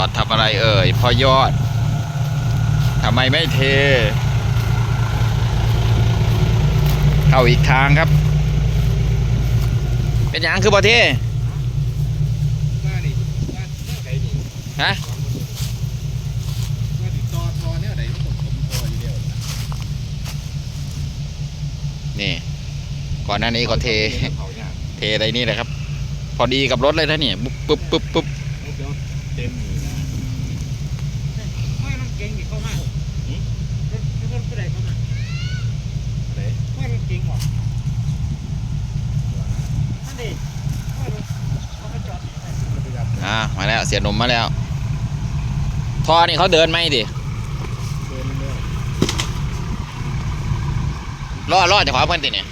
อดทำอะไรเอ่ยพ่อยอดทำไมไม่เท เข้าอีกทางครับ เป็นหยังคือบ่เทว่านี่ว่าเนี่ยไก่นี่ฮะว่าติดต่อทอเนี่ยไหนมันต้องผมทนะนี่ ก่อนหน้านี้ก็เทเขาเทอะไรนี่แหละครับ พอดีกับรถเลยนะเนี่ยปุ๊บปุ๊บปุ๊บปุ๊บเต็มมันเก่งดิเข้ามาหรถรถผู้ใดเข้ามา ไหน ไม่มันเก่งหรอนั่นดิไม่รถเขามาจอดอยู่ไหน มันไปรับ อ่ามาแล้ว เสียหนมมาแล้ว ทอนี่เขาเดินไหมดิรอดรอดจะขวาเพื่อนติเนี่ย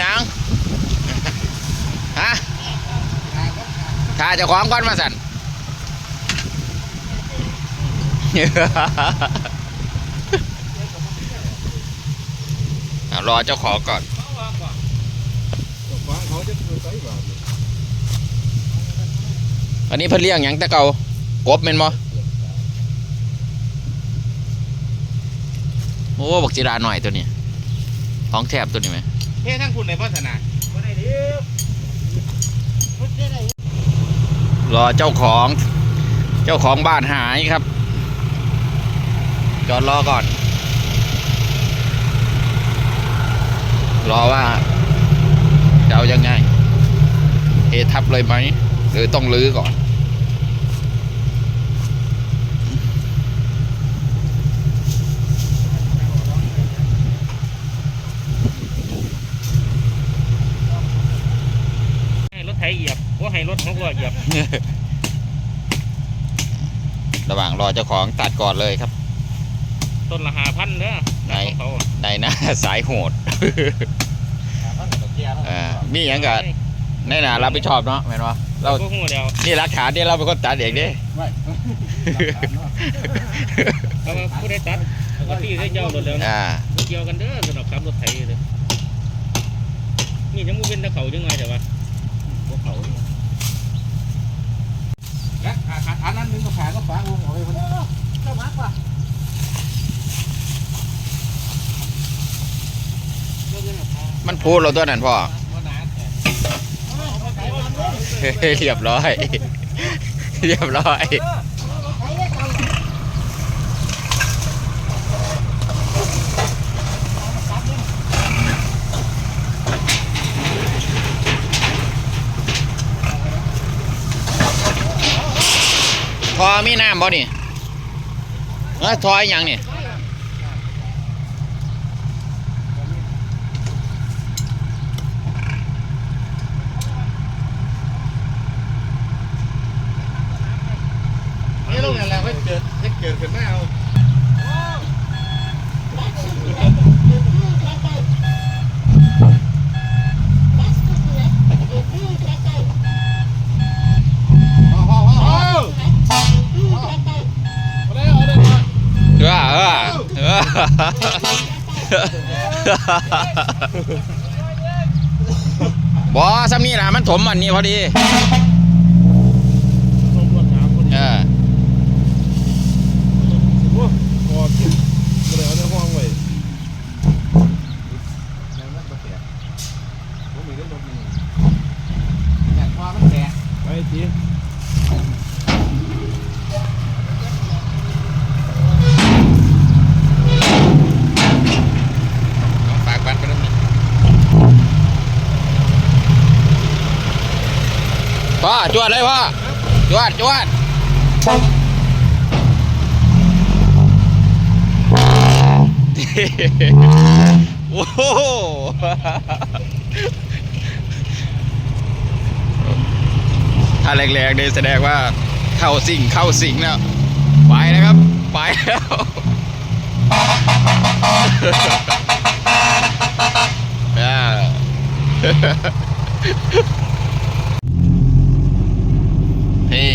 ยังฮะถ้าจะของก่อนมาสั่น อะรอเจ้าของก่อนเขาวางก่อนเจ้าของเขาจะไปไสบ่าเนี่ยอันนี้เพิ่นเลี้ยงหยังแต่เก่ากบแม่นบ่โอ้บักจีราหน่อยตัวนี้ท้องแทบตัวนี้ไหมเฮ้ทั้งคุณในพัฒนาบ่ได้ดิรถได้ไหนรอเจ้าของ เจ้าของบ้านหายครับ จอดรอก่อน รอว่าจะเอายังไงเททับเลยไหม หรือต้องลื้อก่อน ให้รถไถเหยียบว่าให้รถหกล้อเหยียบ ระหว่างรอเจ้าของตัดก่อนเลยครับ ต้นละห้าพันเด้อ ไหนของเขาอะในหน้า สายโหดอ่ามีอย่างกับในหน้ารับผิดชอบเนาะแม่นว่าเราก็หูแล้วนี่หลักฐานที่เราเป็นคนตัดเองเด้ไม่เอามาผู้ใดตัดเอาก็ที่ได้เจ้ารถแล้วนะอ่าบ่เกี่ยวกันเด้อสำหรับขับรถไถเลยนี่ยังมูเป็นตะเขาจังไงแต่ว่าพวกเขาเนี่ยและขาขาอันนั้นนึงก็ขาก็ฝางลงเอาไว้คนนี้ เจ้ามากกว่า มันพูดเราตัวนั้นพ่อเรียบร้อย เรียบร้อยทอมีน้ำบ่นี่เออทออีหยังนี่ลงนั่นแหละให้ เกิดให้เกิดขึ้นมาเอาเอาเอาเอาเอาเอาเลยเอาเลยมาเออเออเออบอซ้ำนี่นะมันถมอันนี้พอดี ตำรวจถามคน เออ โอ้พอกินมาเลยเอาในห้องไว้ยังนั่นก็เสียผมมีเรื่องรถมีอยากพอมันแตกไปที ฝากบัตรไปด้วย พ่อจวดเลยพ่อจวดจวดโอ้โหถ้าแรงๆเนี่ยแสดงว่าเข้าสิงเข้าสิงแล้วไปนะครับ ไปแล้วอ่า เฮ้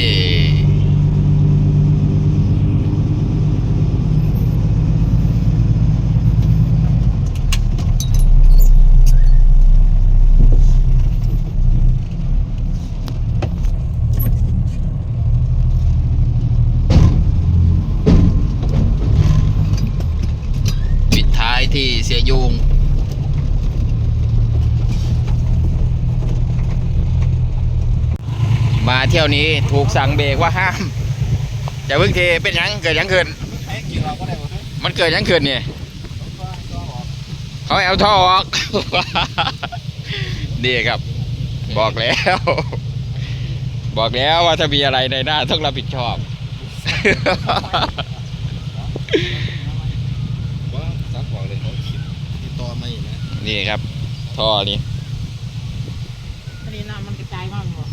ที่เสียยุง มาเที่ยวนี้ถูกสั่งเบรกว่าห้ามอย่าเพิ่งเทเป็นยังเกิดยังขึ้นให้กินมันเกิดยังขึ้นเนี่ยเขาเอาท่อออกนี่ครับ บอกแล้ว บอกแล้วว่าถ้ามีอะไรในหน้าต้องรับผิดชอบว่าซักบอกเลยเขาคิดติดต่อไม่นะนี่ครับ ท่อนี่อันนี้น้ำมันกระจายมากกว่า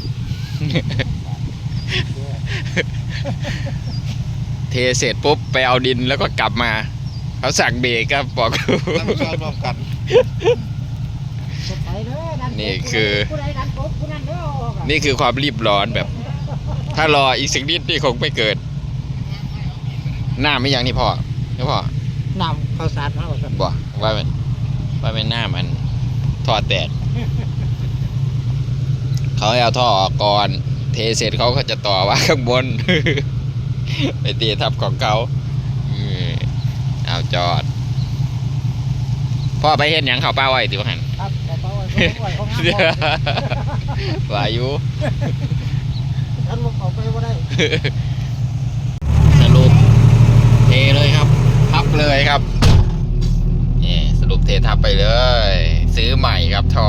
เทเสร็จปุ๊บไปเอาดินแล้วก็กลับมาเขาสั่งเบรกครับบอกท่านผู้ชมร่วมกันกดไปเด้อดันนี่คือผู้ใดดันกบผู้นั้นเด้อออกอะนี่คือความรีบร้อนแบบ ถ้ารออีกสักนิดนี่คงไม่เกิด หน้าไม่ยังนี่พ่อนี่พ่อน้ำข้าวสารมากกว่าสันบอกว่าเป็นว่าเป็นหน้ามันท่อแตก เขาให้เอาท่อออกก่อน เทเสร็จเขาก็จะต่อว่าข้างบน ไปตีทับของเขาอืมเอาจอด พ่อไปเห็นยังเขาป้าไว้ติวหันครับแต่เขาไว้เขาไว้เขาห้ามบอกวายุท่านบอกเขาไปว่าได้สรุปเทเลยครับ ทับเลยครับนี่สรุปเททับไปเลย ซื้อใหม่ครับท่อ